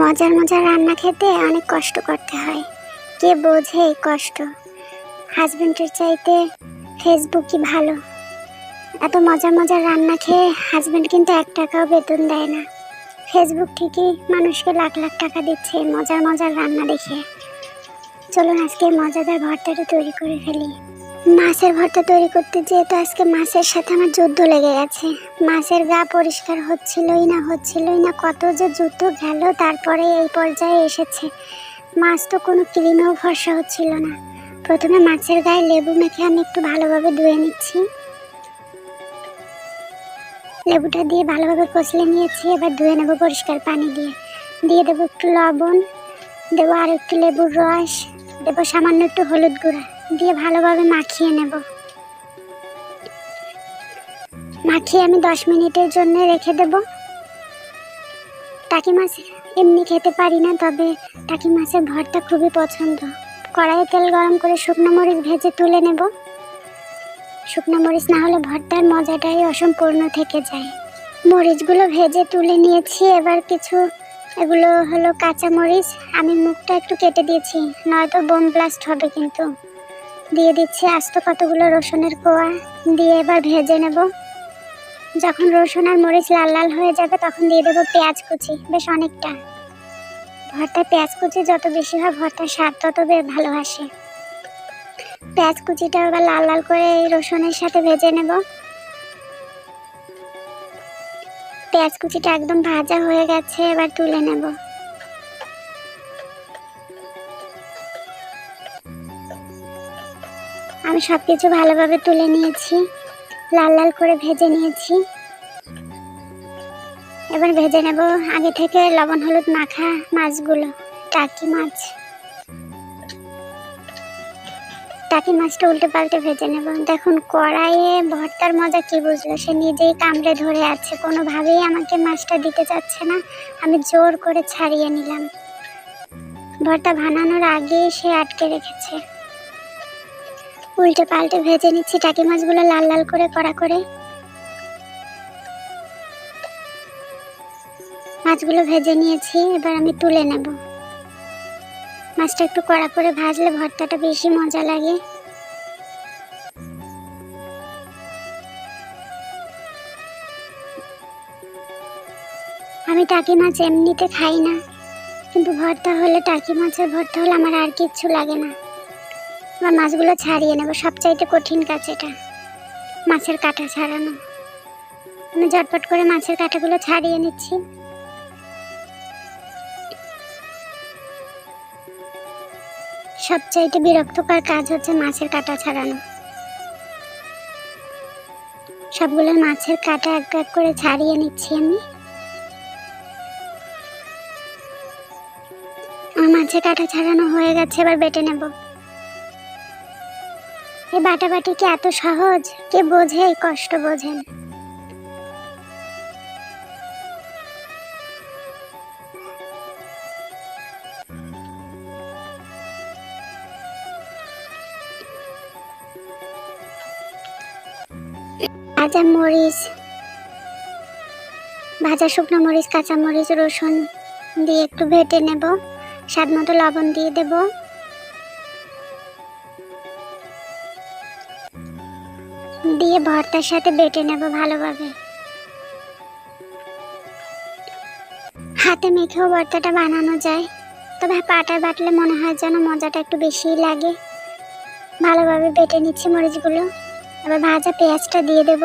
মজার মজার রান্না খেতে অনেক কষ্ট করতে হয়। কে বোঝে এই কষ্ট? হাজবেন্ডের চাইতে ফেসবুকই ভালো। এত মজার মজার রান্না খেয়ে হাজবেন্ড কিন্তু এক টাকাও বেতন দেয় না। ফেসবুক ঠিকই মানুষকে লাখ লাখ টাকা দিচ্ছে মজার মজার রান্না দেখে। চলুন আজকে মজাদার ভর্তাটা তৈরি করে ফেলি। মাছের ভর্তা তৈরি করতে যেয়ে তো আজকে মাছের সাথে আমার যুদ্ধ লেগে গেছে। মাছের গা পরিষ্কার হচ্ছিলই না হচ্ছিলই না, কত যে যুদ্ধ গেল, তারপরে এই পর্যায়ে এসেছে। মাছ তো কোনো ক্রিমেও ভরসা হচ্ছিল না। প্রথমে মাছের গায়ে লেবু মেখে আমি একটু ভালোভাবে ধুয়ে নিচ্ছি। লেবুটা দিয়ে ভালোভাবে কষলে নিয়েছি, এবার ধুয়ে নেব পরিষ্কার পানি দিয়ে। দিয়ে দেবো একটু লবণ, দেবো আর একটু লেবুর রস, দেবো সামান্য একটু হলুদ গুঁড়া। দিয়ে ভালোভাবে মাখিয়ে নেব। মাখিয়ে আমি দশ মিনিটের জন্য রেখে দেব। টাকি মাছ এমনি খেতে পারি না, তবে টাকি মাছের ভরটা খুবই পছন্দ। কড়াইয়ে তেল গরম করে শুকনো মরিচ ভেজে তুলে নেব। শুকনো মরিচ না হলে ভর্তার মজাটাই অসম্পূর্ণ থেকে যায়। মরিচগুলো ভেজে তুলে নিয়েছি, এবার কিছু এগুলো হলো কাঁচা মরিচ। আমি মুখটা একটু কেটে দিয়েছি, নয়তো বোম ব্লাস্ট হবে কিন্তু। দিয়ে দিচ্ছি আস্ত কতগুলো রসুনের কোয়া। দিয়ে এবার ভেজে নেব। যখন রসুন আর মরিচ লাল লাল হয়ে যাবে, তখন দিয়ে দেবো পেঁয়াজ কুচি। বেশ অনেকটা। ভর্তায় পেঁয়াজ কুচি যত বেশি হয়, ভর্তার স্বাদ তত ভালো আসে। পেঁয়াজ কুচিটা এবার লাল লাল করে এই রসুনের সাথে ভেজে নেব। পেঁয়াজ কুচিটা একদম ভাজা হয়ে গেছে, এবার তুলে নেব। আমি সব কিছু ভালোভাবে তুলে নিয়েছি। লাল লাল করে ভেজে নিয়েছি। এবার ভেজে নেব আগে থেকে লবণ হলুদ মাখা মাছগুলো, টাকি মাছ। টাকি মাছটা উল্টে পাল্টে ভেজে নেব। দেখুন, কড়াইয়ে ভর্তার মজা কি বুঝলো? সে নিজেই কামড়ে ধরে আছে। কোনোভাবেই আমাকে মাছটা দিতে চাচ্ছে না। আমি জোর করে ছাড়িয়ে নিলাম। ভর্তা বানানোর আগে সে আটকে রেখেছে। উল্টে পাল্টে ভেজে নিচ্ছি টাকি মাছগুলো লাল লাল করে, কড়া করে। মাছগুলো ভেজে নিয়েছি, এবার আমি তুলে নেব। মাছটা একটু কড়া করে ভাজলে ভর্তাটা বেশি মজা লাগে। আমি টাকি মাছ এমনিতে খাই না, কিন্তু ভর্তা হলে, টাকি মাছের ভর্তা হলে আমার আর কিচ্ছু লাগে না। আমার মাছগুলো ছাড়িয়ে নেব। সবচাইতে কঠিন কাজ এটা। মাছের কাঁটা ছাড়ানো। আমি ঝটপট করে মাছের কাঁটাগুলো ছাড়িয়ে নিচ্ছি। সবচাইতে বিরক্তকর কাজ হচ্ছে মাছের কাঁটা ছাড়ানো। সবগুলো মাছের কাঁটা এক এক করে ছাড়িয়ে নিচ্ছি আমি। আমার মাছের কাঁটা ছাড়ানো হয়ে গেছে, এবার বেটে নেব। এই বাটাবাটি কি এত সহজ? কে বোঝে কষ্ট বোঝেন? ভাজা মরিচ, ভাজা শুকনো মরিচ, কাঁচা মরিচ, রসুন দিয়ে একটু ভেটে নেব। স্বাদ মতো লবণ দিয়ে দেব। দিয়ে ভর্তার সাথে বেটে নেব ভালোভাবে। হাতে মেখেও ভর্তাটা বানানো যায়, তবে পাটায় বাটলে মনে হয় যেন মজাটা একটু বেশিই লাগে। ভালোভাবে বেটে নিচ্ছি মরিচগুলো, এবার ভাজা পেঁয়াজটা দিয়ে দেব।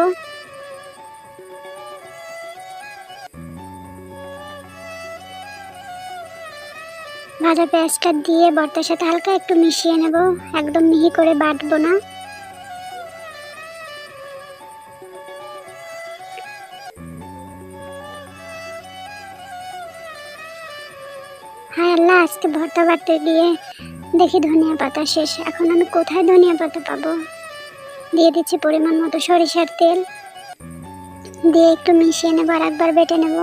ভাজা পেঁয়াজটা দিয়ে ভর্তার সাথে হালকা একটু মিশিয়ে নেব, একদম মিহি করে বাটবো না। হায় আল্লাহ আজকে ভর্তা বাটতে গিয়ে দেখি ধনিয়া পাতা শেষ। এখন আমি কোথায় ধনিয়া পাতা পাবো? দিয়ে দিচ্ছি পরিমাণ মতো সরিষার তেল। দিয়ে একটু মিশিয়ে নেব আর একবার বেটে নেব।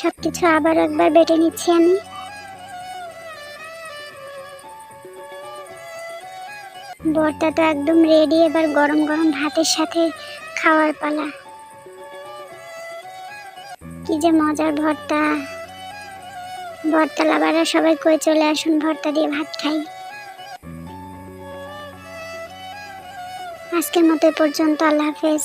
সব কিছু আবার একবার বেটে নিচ্ছি আমি। ভর্তা তো একদম রেডি এবার গরম গরম ভাতের সাথে খাওয়ার পালা। কি যে মজার ভর্তা। ভর্তা লাভাররা সবাই কই চলে আসুন, ভর্তা দিয়ে ভাত খাই। আজকের মতো পর্যন্ত, আল্লাহ হাফেজ।